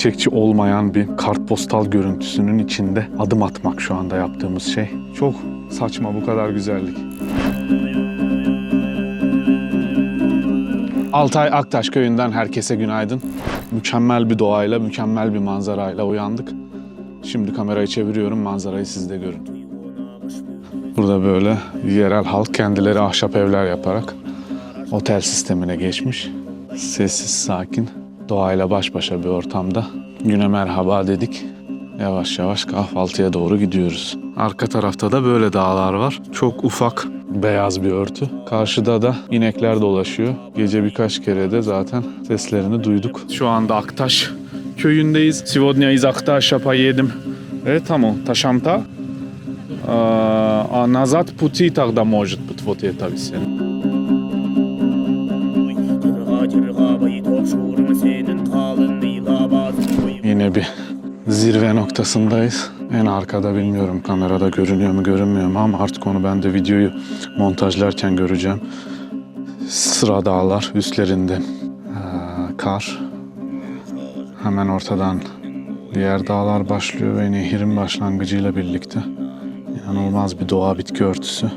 gerçekçi olmayan bir kartpostal görüntüsünün içinde adım atmak şu anda yaptığımız şey. Çok saçma bu kadar güzellik. Altay Aktaş köyünden herkese günaydın. Mükemmel bir doğayla, mükemmel bir manzarayla uyandık. Şimdi kamerayı çeviriyorum, manzarayı siz de görün. Burada böyle yerel halk kendileri ahşap evler yaparak otel sistemine geçmiş. Sessiz, sakin, doğayla baş başa bir ortamda güne merhaba dedik. Yavaş yavaş kahvaltıya doğru gidiyoruz. Arka tarafta da böyle dağlar var. Çok ufak beyaz bir örtü. Karşıda da inekler dolaşıyor. Gece birkaç kere de zaten seslerini duyduk. Şu anda Aktaş köyündeyiz. Sivodnya iz Aktaş'a yedim. E tamo, taşamta А назад пути тогда может быть вот это все. Кырға жырға байтоп шуырым сенің талын илабазын Yine bir zirve noktasındayız. En arkada bilmiyorum kamerada görünüyor mu görünmüyor mu ama artık onu ben de videoyu montajlarken göreceğim. Sıra dağlar üstlerinde eee, kar. Hemen ortadan diğer dağlar başlıyor ve nehirin başlangıcıyla birlikte inanılmaz bir doğa bitki örtüsü.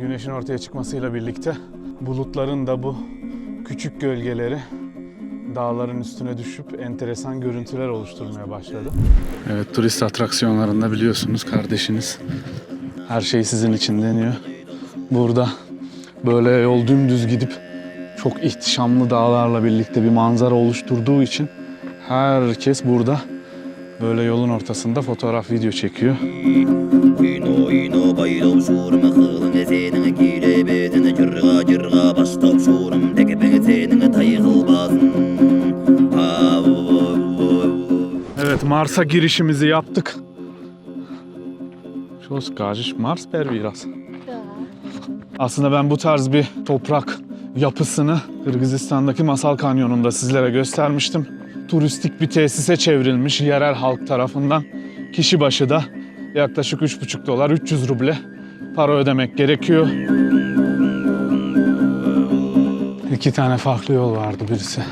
Güneşin ortaya çıkmasıyla birlikte bulutların da bu küçük gölgeleri dağların üstüne düşüp enteresan görüntüler oluşturmaya başladı. Evet turist atraksiyonlarında biliyorsunuz kardeşiniz her şey sizin için deniyor burada böyle yol dümdüz gidip çok ihtişamlı dağlarla birlikte bir manzara oluşturduğu için herkes burada böyle yolun ortasında fotoğraf video çekiyor. Evet Mars'a girişimizi yaptık. Çok karşı Mars per biraz. Aslında ben bu tarz bir toprak yapısını Kırgızistan'daki Masal Kanyonu'nda sizlere göstermiştim. Turistik bir tesise çevrilmiş yerel halk tarafından. Kişi başı da yaklaşık 3,5 dolar 300 ruble para ödemek gerekiyor. İki tane farklı yol vardı birisi.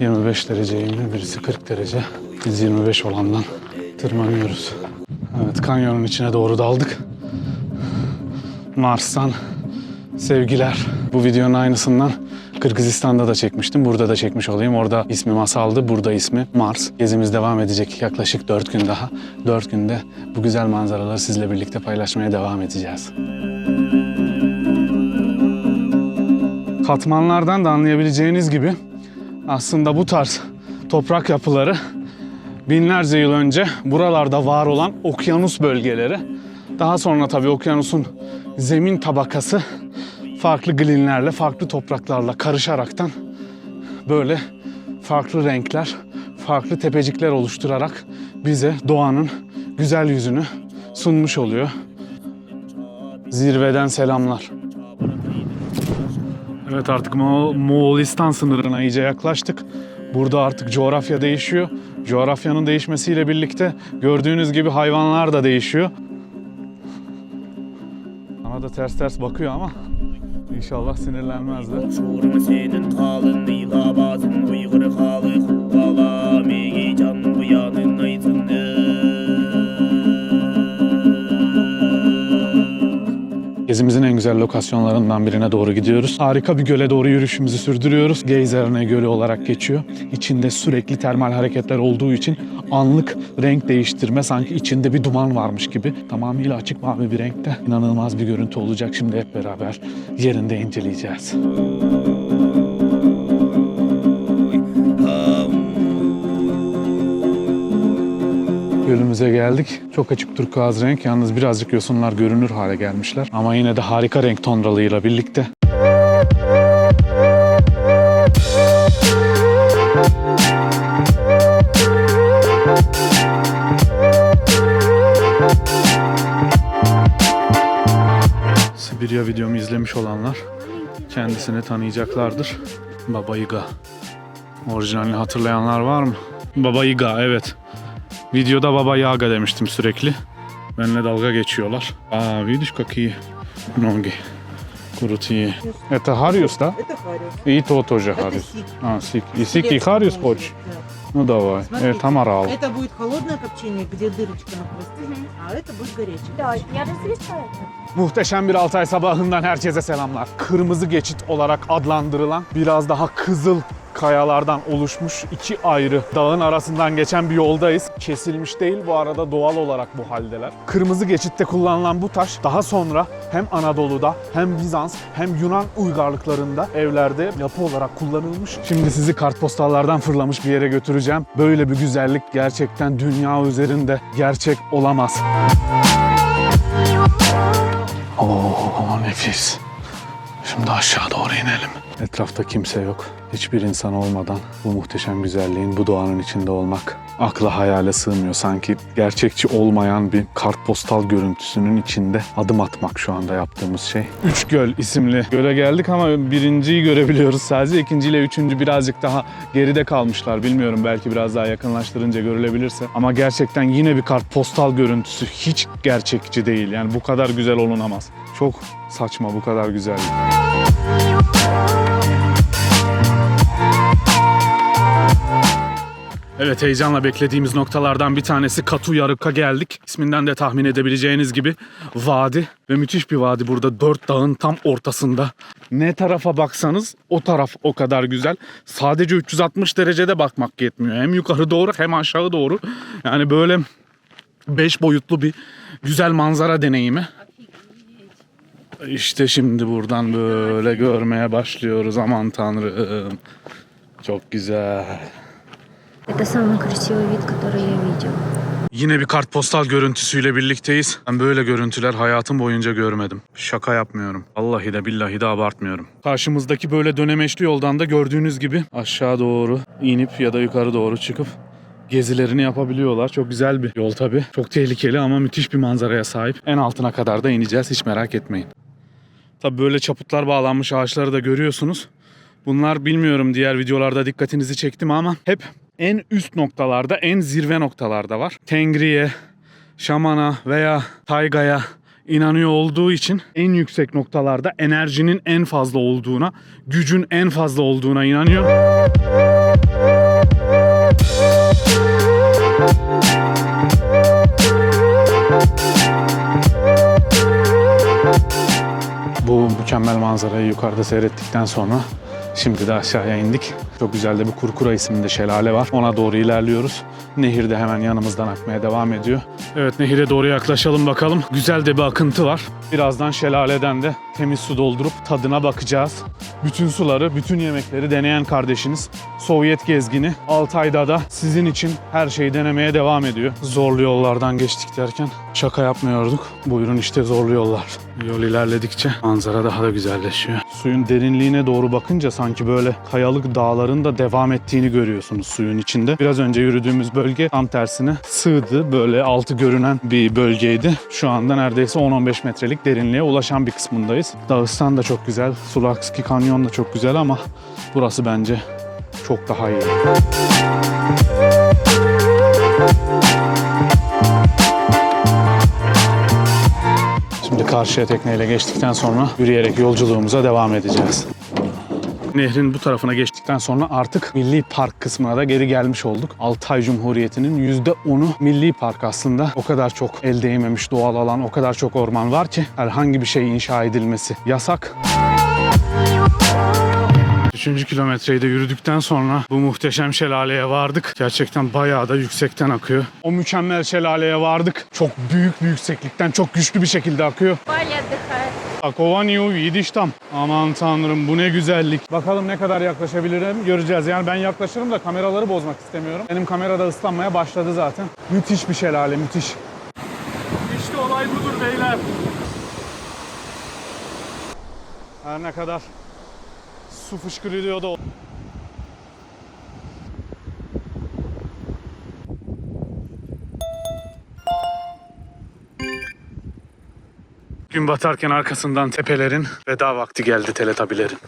25 derece eğimli, birisi 40 derece. Biz 25 olandan tırmanıyoruz. Evet, kanyonun içine doğru daldık. Mars'tan sevgiler. Bu videonun aynısından Kırgızistan'da da çekmiştim. Burada da çekmiş olayım. Orada ismi Masal'dı, burada ismi Mars. Gezimiz devam edecek yaklaşık 4 gün daha. 4 günde bu güzel manzaraları sizle birlikte paylaşmaya devam edeceğiz. Katmanlardan da anlayabileceğiniz gibi aslında bu tarz toprak yapıları binlerce yıl önce buralarda var olan okyanus bölgeleri. Daha sonra tabii okyanusun zemin tabakası farklı glinlerle, farklı topraklarla karışaraktan böyle farklı renkler, farklı tepecikler oluşturarak bize doğanın güzel yüzünü sunmuş oluyor. Zirveden selamlar. Evet artık Mo- Moğolistan sınırına iyice yaklaştık. Burada artık coğrafya değişiyor. Coğrafyanın değişmesiyle birlikte gördüğünüz gibi hayvanlar da değişiyor. Bana da ters ters bakıyor ama inşallah sinirlenmezler. Gezimizin en güzel lokasyonlarından birine doğru gidiyoruz. Harika bir göle doğru yürüyüşümüzü sürdürüyoruz. Geizerne Gölü olarak geçiyor. İçinde sürekli termal hareketler olduğu için anlık renk değiştirme sanki içinde bir duman varmış gibi. Tamamıyla açık mavi bir renkte inanılmaz bir görüntü olacak. Şimdi hep beraber yerinde inceleyeceğiz. Gölümüze geldik. Çok açık turkuaz renk. Yalnız birazcık yosunlar görünür hale gelmişler. Ama yine de harika renk tonralığıyla birlikte. Sibirya videomu izlemiş olanlar kendisini tanıyacaklardır. Baba Yaga. Orijinalini hatırlayanlar var mı? Baba Yaga evet. Videoda Baba Yaga demiştim sürekli. Benimle dalga geçiyorlar. Aa, видишь какие ноги крутые. Это Хариус, да? Это хариус. И то тоже Это Хариус. сик. А, сик. И сик, и Хариус хочешь? Да. Ну давай. Смотрите, Это морал. Это будет холодное копчение, где дырочка на хвосте, а это будет горячее. Да, я разрешаю. Muhteşem bir Altay sabahından herkese selamlar. Kırmızı geçit olarak adlandırılan biraz daha kızıl kayalardan oluşmuş iki ayrı dağın arasından geçen bir yoldayız. Kesilmiş değil bu arada doğal olarak bu haldeler. Kırmızı geçitte kullanılan bu taş daha sonra hem Anadolu'da hem Bizans hem Yunan uygarlıklarında evlerde yapı olarak kullanılmış. Şimdi sizi kartpostallardan fırlamış bir yere götüreceğim. Böyle bir güzellik gerçekten dünya üzerinde gerçek olamaz. Oo nefis. Şimdi aşağı doğru inelim. Etrafta kimse yok. Hiçbir insan olmadan bu muhteşem güzelliğin bu doğanın içinde olmak akla hayale sığmıyor. Sanki gerçekçi olmayan bir kartpostal görüntüsünün içinde adım atmak şu anda yaptığımız şey. Üç Göl isimli göle geldik ama birinciyi görebiliyoruz sadece. İkinciyle üçüncü birazcık daha geride kalmışlar. Bilmiyorum belki biraz daha yakınlaştırınca görülebilirse. Ama gerçekten yine bir kartpostal görüntüsü hiç gerçekçi değil. Yani bu kadar güzel olunamaz. Çok saçma bu kadar güzel. Evet heyecanla beklediğimiz noktalardan bir tanesi Katu Yarık'a geldik. İsminden de tahmin edebileceğiniz gibi vadi ve müthiş bir vadi burada dört dağın tam ortasında. Ne tarafa baksanız o taraf o kadar güzel. Sadece 360 derecede bakmak yetmiyor. Hem yukarı doğru hem aşağı doğru. Yani böyle beş boyutlu bir güzel manzara deneyimi. İşte şimdi buradan böyle görmeye başlıyoruz. Aman tanrım. Çok güzel. Это самый красивый вид, который я видела. Yine bir kartpostal görüntüsüyle birlikteyiz. Ben böyle görüntüler hayatım boyunca görmedim. Şaka yapmıyorum. Vallahi de billahi de abartmıyorum. Karşımızdaki böyle dönemeçli yoldan da gördüğünüz gibi aşağı doğru inip ya da yukarı doğru çıkıp gezilerini yapabiliyorlar. Çok güzel bir yol tabii. Çok tehlikeli ama müthiş bir manzaraya sahip. En altına kadar da ineceğiz hiç merak etmeyin. Tabii böyle çaputlar bağlanmış ağaçları da görüyorsunuz. Bunlar bilmiyorum diğer videolarda dikkatinizi çekti mi ama hep en üst noktalarda, en zirve noktalarda var. Tengri'ye, şamana veya taygaya inanıyor olduğu için en yüksek noktalarda enerjinin en fazla olduğuna, gücün en fazla olduğuna inanıyor. Manzarayı yukarıda seyrettikten sonra şimdi de aşağıya indik. Çok güzel de bir Kurkura isimli şelale var. Ona doğru ilerliyoruz. Nehir de hemen yanımızdan akmaya devam ediyor. Evet nehire doğru yaklaşalım bakalım. Güzel de bir akıntı var. Birazdan şelaleden de temiz su doldurup tadına bakacağız. Bütün suları, bütün yemekleri deneyen kardeşiniz Sovyet gezgini Altay'da da sizin için her şeyi denemeye devam ediyor. Zorlu yollardan geçtik derken şaka yapmıyorduk. Buyurun işte zorlu yollar. Yol ilerledikçe manzara daha da güzelleşiyor. Suyun derinliğine doğru bakınca sanki böyle kayalık dağların da devam ettiğini görüyorsunuz suyun içinde. Biraz önce yürüdüğümüz bölge tam tersine sığdı. Böyle altı görünen bir bölgeydi. Şu anda neredeyse 10-15 metrelik derinliğe ulaşan bir kısmındayız. Dağıstan da çok güzel. Sulakski Kanyon da çok güzel ama burası bence çok daha iyi. Şimdi karşıya tekneyle geçtikten sonra yürüyerek yolculuğumuza devam edeceğiz. Nehrin bu tarafına geçtikten sonra artık Milli Park kısmına da geri gelmiş olduk. Altay Cumhuriyeti'nin %10'u Milli Park aslında. O kadar çok el değmemiş doğal alan, o kadar çok orman var ki herhangi bir şey inşa edilmesi yasak. Üçüncü kilometreyi de yürüdükten sonra bu muhteşem şelaleye vardık. Gerçekten bayağı da yüksekten akıyor. O mükemmel şelaleye vardık. Çok büyük bir yükseklikten çok güçlü bir şekilde akıyor. Akovaniu Yidiştam. Aman tanrım bu ne güzellik. Bakalım ne kadar yaklaşabilirim göreceğiz. Yani ben yaklaşırım da kameraları bozmak istemiyorum. Benim kamerada ıslanmaya başladı zaten. Müthiş bir şelale müthiş. İşte olay budur beyler. Her ne kadar su fışkırıyor da Gün batarken arkasından tepelerin veda vakti geldi teletabilerin.